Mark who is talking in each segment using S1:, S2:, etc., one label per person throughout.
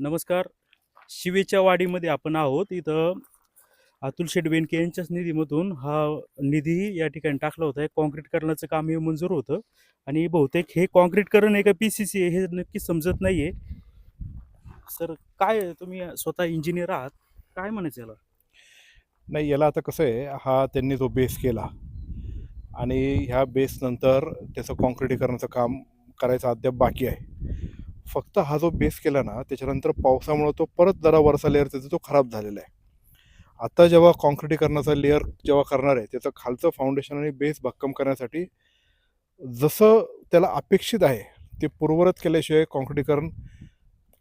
S1: नमस्कार. शिवेच्या वाडीमध्ये आपण आहोत. इथं अतुल शेठ बेनके यांच्याच निधीमधून हा निधी या ठिकाणी टाकला होता. कॉन्क्रीटकरणाचं काम हे मंजूर होतं. आणि बहुतेक हे कॉन्क्रीटकरण आहे का पी सी सी हे नक्की समजत नाही आहे सर काय तुम्ही स्वतः इंजिनियर आहात? काय म्हणायचं याला?
S2: नाही याला आता कसं आहे हा त्यांनी जो बेस केला आणि ह्या बेसनंतर त्याचं कॉन्क्रिटीकरणाचं काम करायचं अद्याप बाकी आहे. फक्त हा जो बेस केला ना त्याच्यानंतर पावसामुळे तो परत जरा वरचा लेअर त्याचा तो खराब झालेला आहे. आता जेव्हा कॉन्क्रिटीकरणाचा लेअर जेव्हा करणार आहे त्याचं खालचं फाउंडेशन आणि बेस भक्कम करण्यासाठी जसं त्याला अपेक्षित आहे ते पूर्वरत केल्याशिवाय कॉन्क्रिटीकरण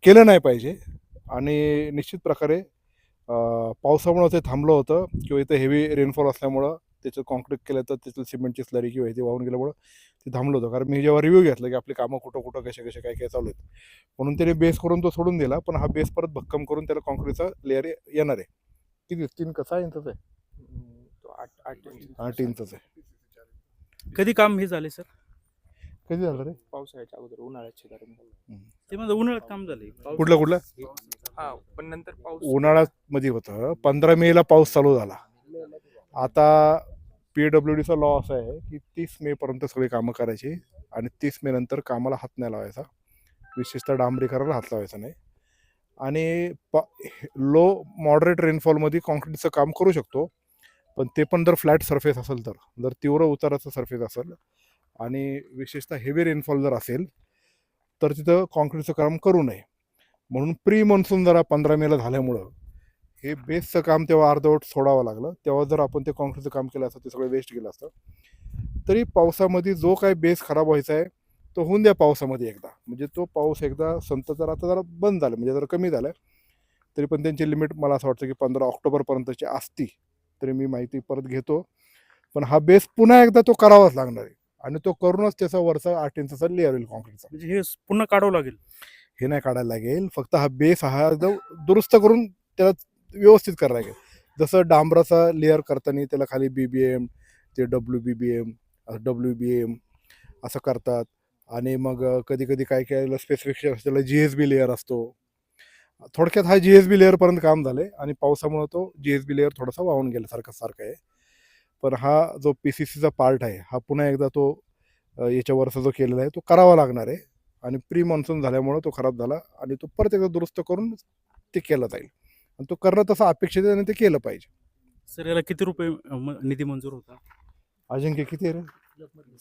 S2: केलं नाही पाहिजे. आणि निश्चित प्रकारे पावसामुळं ते थांबलं होतं किंवा इथं हेवी रेनफॉल असल्यामुळं त्याचं कॉन्क्रीट केलं तर त्याचं सिमेंटची स्लरी किंवा हे वाहून गेल्यामुळं ते थांबलं होतं. कारण मी जेव्हा रिव्ह्यू घेतलं की आपली कामं कुठं कुठं कसे कसे काय काय चालू आहेत. म्हणून त्याने बेस करून तो सोडून दिला. पण हा बेस परत भक्कम करून त्याला कॉन्क्रीटचा लेअर येणार आहे. किती? तीन का सहा इंचच आहे?
S3: तो आठ आठ
S2: आठ इंचच आहे.
S1: कधी काम हे झाले सर?
S2: कधी झालं रे?
S3: पावसाळ्याच्या अगोदर उन्हाळ्यात शेजारी
S1: ते माझं उन्हाळ्यात काम पाऊस-
S2: कुठलं कुठलं?
S3: हा पण नंतर पाऊस
S2: उन्हाळ्यात मध्ये होतं. पंधरा मेला पाऊस चालू झाला. आता पी डब्ल्यू डीचा लॉ असा आहे की तीस मेपर्यंत सगळी कामं करायची आणि तीस मे नंतर कामाला हात नाही लावायचा. विशेषतः डांबरीकराला हात लावायचा नाही. आणि प लो मॉडरेट रेनफॉलमध्ये कॉन्क्रीटचं काम करू शकतो. पण ते पण जर फ्लॅट सरफेस असेल तर जर तीव्र उताराचं सरफेस असेल आणि विशेषतः हेवी रेनफॉल जर असेल तर तिथं कॉन्क्रीटचं काम करू नये. म्हणून प्री मॉन्सून जरा पंधरा मेला झाल्यामुळं हे बेसचं काम तेव्हा अर्धवट सोडावं लागलं. तेव्हा जर आपण ते कॉन्क्रीटचं काम केलं असतं ते सगळं वेस्ट गेलं असतं. तरी पावसामध्ये जो काय बेस खराब व्हायचा आहे तो होऊन द्या पावसामध्ये एकदा. म्हणजे तो पाऊस एकदा संत जर आता जरा बंद झालं. म्हणजे जरा कमी झालं. तरी पण त्यांची लिमिट मला असं वाटतं की पंधरा ऑक्टोबरपर्यंतची असती. तरी मी माहिती परत घेतो. पण हा बेस पुन्हा एकदा तो करावाच लागणार आहे. आणि तो करूनच त्याचा वरचा आठ इंचाचा लेअर होईल कॉन्क्रीटचा
S1: म्हणजे हे पुन्हा काढावं लागेल?
S2: हे नाही काढायला लागेल. फक्त हा बेस हा एकदम दुरुस्त करून त्याला व्यवस्थित करायला लागेल जसं डांबराचा लेअर करताना त्याला खाली बी बी एम ते W B B M W B M असं करतात. आणि मग कधी कधी काय काय स्पेसिफिकेशन असतं त्याला जी एस बी लेअर असतो. थोडक्यात हा जी एस बी लेअरपर्यंत काम झालं आहे आणि पावसामुळं तो जी एस बी लेअर थोडासा वाहून गेल्यासारखा सारखा आहे. पण हा जो पी सी सीचा पार्ट आहे हा पुन्हा एकदा तो याच्यावरचा जो केलेला आहे तो करावा लागणार आहे. आणि प्री मान्सून झाल्यामुळं तो खराब झाला आणि तो परत एकदा दुरुस्त करून ते केलं जाईल. आणि तो करणं तसं अपेक्षित आहे आणि ते केलं पाहिजे.
S1: सर याला किती रुपये म- निधी मंजूर होता?
S2: अजिंक्य किती रे?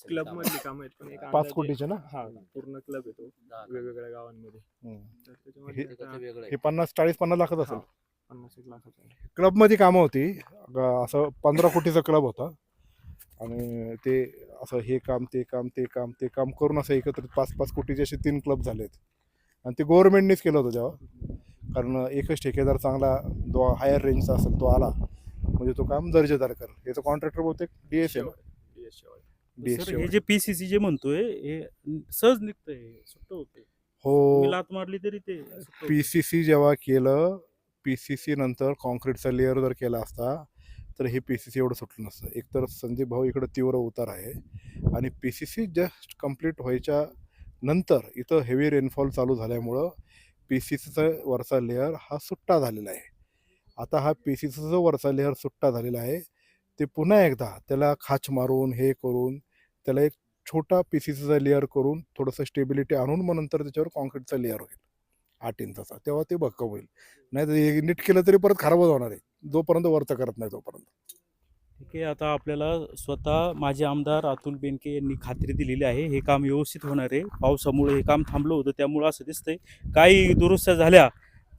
S3: क्लब मधली काम आहेत पण एक
S2: पाच
S3: अंदाजे-
S2: कोटीचे ना?
S3: हा पूर्ण क्लब येतो वेगवेगळ्या गावांमध्ये.
S2: हम्म.
S3: तर त्याच्यामध्ये
S2: हे-
S3: आता
S2: हे पन्नास चाळीस पन्नास लाखच असेल.
S3: पन्नास एक लाखाचं आहे.
S2: क्लबमध्ये कामं होती. ग- असं पंधरा कोटीचा क्लब होता. आणि ते असं हे काम ते काम ते काम ते काम करून असं एकत्रित पाच पाच कोटीचे असे तीन क्लब झालेत. आणि ते गव्हर्नमेंटनेच केलं होतं जेव्हा. कारण एकच ठेकेदार चांगला जो हायर रेंजचा असेल तो आला म्हणजे तो काम दर्जेदार कर याचं कॉन्ट्रॅक्टर बहुतेक D S M. D S
S1: हे जे पी सी सी जे म्हणतोय हे सहज निघतंय सुट्ट होते
S2: हो.
S1: लात मारली तरी ते सुट्ट होतंय.
S2: पी सी सी जेव्हा केलं पी सी सी नंतर कॉन्क्रीटचा लेअर जर केला असता तर हे पी सी सी एवढं सुटलं नसतं. एकतर संदीप भाऊ इकडं तीव्र उतार आहे आणि P C C just complete व्हायच्या नंतर इथं हेवी रेनफॉल चालू झाल्यामुळं पी सी सीचा वरचा लेअर हा सुट्टा झालेला आहे. आता हा पी सी सीचा जो वरचा लेअर सुट्टा झालेला आहे ते पुन्हा एकदा त्याला खाच मारून हे करून त्याला एक छोटा पी सी सीचा लेअर करून थोडंसं स्टेबिलिटी आणून मग नंतर त्याच्यावर कॉन्क्रीटचा लेअर होईल. आठ इंचाचा. तेव्हा ते भक्कम होईल. नाही तर नीट केलं तरी परत खराबच होणार आहे. जोपर्यंत वर्त करत नाही तोपर्यंत.
S1: ठीक आहे आता आपल्याला स्वतः माझे आमदार अतुल बेनके यांनी खात्री दिलेली आहे हे काम व्यवस्थित होणार आहे. पावसामुळे हे काम थांबलं होतं त्यामुळं असं दिसतंय. काही दुरुस्त्या झाल्या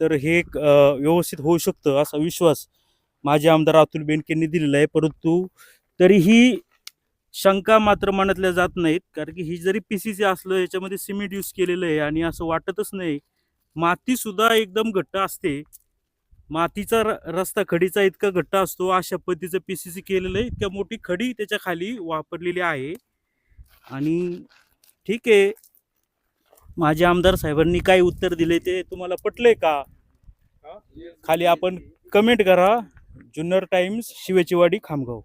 S1: तर हे व्यवस्थित होऊ शकतं असा विश्वास माझे आमदार अतुल बेनकेंनी दिलेला आहे. परंतु तरीही शंका मात्र मनातल्या जात नाहीत कारण की ही जरी पी सी सी असलं याच्यामध्ये सिमेंट यूज केलेलं आहे आणि असं वाटतच नाही. मातीसुद्धा एकदम घट्ट असते. मातीचा रस्ता खडीचा इतका घट्ट असतो अशा पद्धतीचं पी सी सी केलेलं आहे. इतक्या मोठी खडी त्याच्याखाली वापरलेली आहे. आणि ठीक आहे. माझे आमदार साहेबांनी काय उत्तर दिले ते तुम्हाला पटलंय का? खाली आपण कमेंट करा. जुन्नर टाइम्स शिवेचीवाडी खामगाव.